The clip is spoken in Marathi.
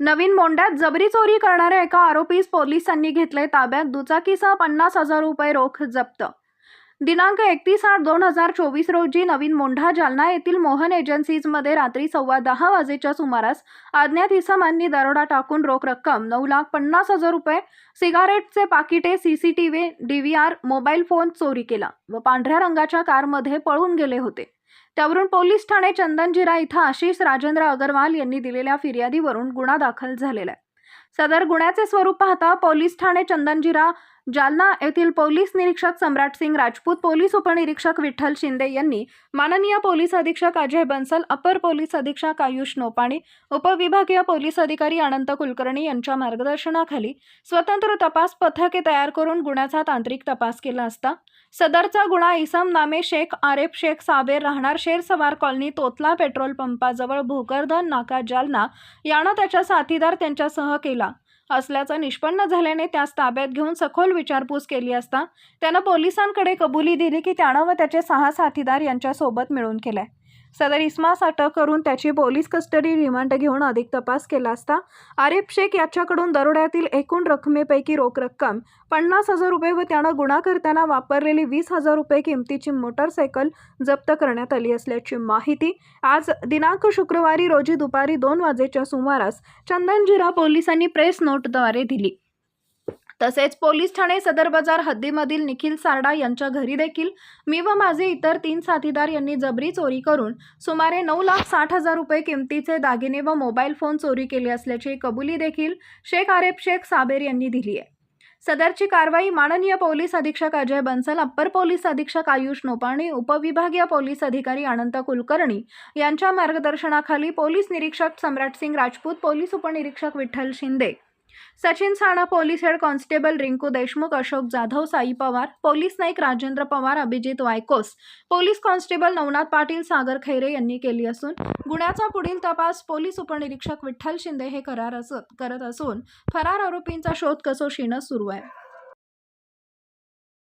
नवीन मोंड्यात जबरी चोरी करणाऱ्या एका आरोपीस पोलिसांनी घेतले ताब्यात. दुचाकीसह पन्नास हजार रुपये रोख जप्त. दिनांक एकतीस आठ दोन हजार चोवीस रोजी नवीन मोंढा जालना येथील मोहन एजन्सीजमध्ये रात्री सव्वा दहा वाजेच्या सुमारास अज्ञात इसमांनी दरोडा टाकून रोख रक्कम नऊ लाख पन्नास हजार रुपये सिगारेटचे पाकिटे सीसीटीव्ही डीव्हीआर मोबाईल फोन चोरी केला व पांढऱ्या रंगाच्या कारमध्ये पळून गेले होते. त्यावरून पोलीस ठाणे चंदनजिरा इथं आशिष राजेंद्र अगरवाल यांनी दिलेल्या फिर्यादीवरून गुन्हा दाखल झालेला आहे. सदर गुन्ह्याचे स्वरूप पाहता पोलीस ठाणे चंदनजिरा जालना येथील पोलीस निरीक्षक सम्राट सिंग राजपूत पोलीस उपनिरीक्षक विठ्ठल शिंदे यांनी माननीय पोलीस अधीक्षक अजय बन्सल अपर पोलीस अधीक्षक आयुष नोपाणी उपविभागीय पोलीस अधिकारी अनंत कुलकर्णी यांच्या मार्गदर्शनाखाली स्वतंत्र तपास पथके तयार करून गुन्ह्याचा तांत्रिक तपास केला असता सदरचा गुन्हा इसम नामे शेख आरेफ शेख साबेर राहणार शेर सवार कॉलनी तोतला पेट्रोल पंपाजवळ भोकरधन नाका जालना यानं त्याच्या साथीदार त्यांच्यासह केला. असल्याचं निष्पन्न झाल्याने त्यास ताब्यात घेऊन सखोल विचारपूस केली असता त्यानं पोलिसांकडे कबुली दिली की त्यानं व त्याचे सहा साथीदार यांच्यासोबत मिळून केलाय. सदर इस्मास अटक करून त्याची पोलीस कस्टडी रिमांड घेऊन अधिक तपास केला असता आरिफ शेख याच्याकडून दरोड्यातील एकूण रकमेपैकी रोख रक्कम पन्नास हजार रुपये व त्यानं गुन्हा करताना वापरलेली वीस हजार रुपये किमतीची मोटरसायकल जप्त करण्यात आली असल्याची माहिती आज दिनांक शुक्रवारी रोजी दुपारी दोन वाजेच्या सुमारास चंदनजिरा पोलिसांनी प्रेस नोटद्वारे दिली. तसेच पोलीस ठाणे सदर बाजार हद्दीमधील निखिल सारडा यांच्या घरी देखील मी व माझे इतर तीन साथीदार यांनी जबरी चोरी करून सुमारे नऊ लाख साठ हजार रुपये किमतीचे दागिने व मोबाईल फोन चोरी केले असल्याची कबुली देखील शेख आरेफ शेख साबेर यांनी दिली आहे. सदरची कारवाई माननीय पोलीस अधीक्षक अजय बन्सल अप्पर पोलीस अधीक्षक आयुष नोपाणी उपविभागीय पोलीस अधिकारी अनंत कुलकर्णी यांच्या मार्गदर्शनाखाली पोलीस निरीक्षक सम्राट सिंग राजपूत पोलीस उपनिरीक्षक Vitthal Shinde Sachin Sana police head constable Rinku Deshmukh Ashok Jadhav Sai Pawar police Naik Rajendra Pawar Abhijit Waykos police constable Navnath Patil Sagar Khaire यांनी केली असून गुन्ह्याचा पुढील तपास पोलीस उपनिरीक्षक विठ्ठल शिंदे हे करार करत असून फरार आरोपींचा शोध कसोशीनं सुरू आहे.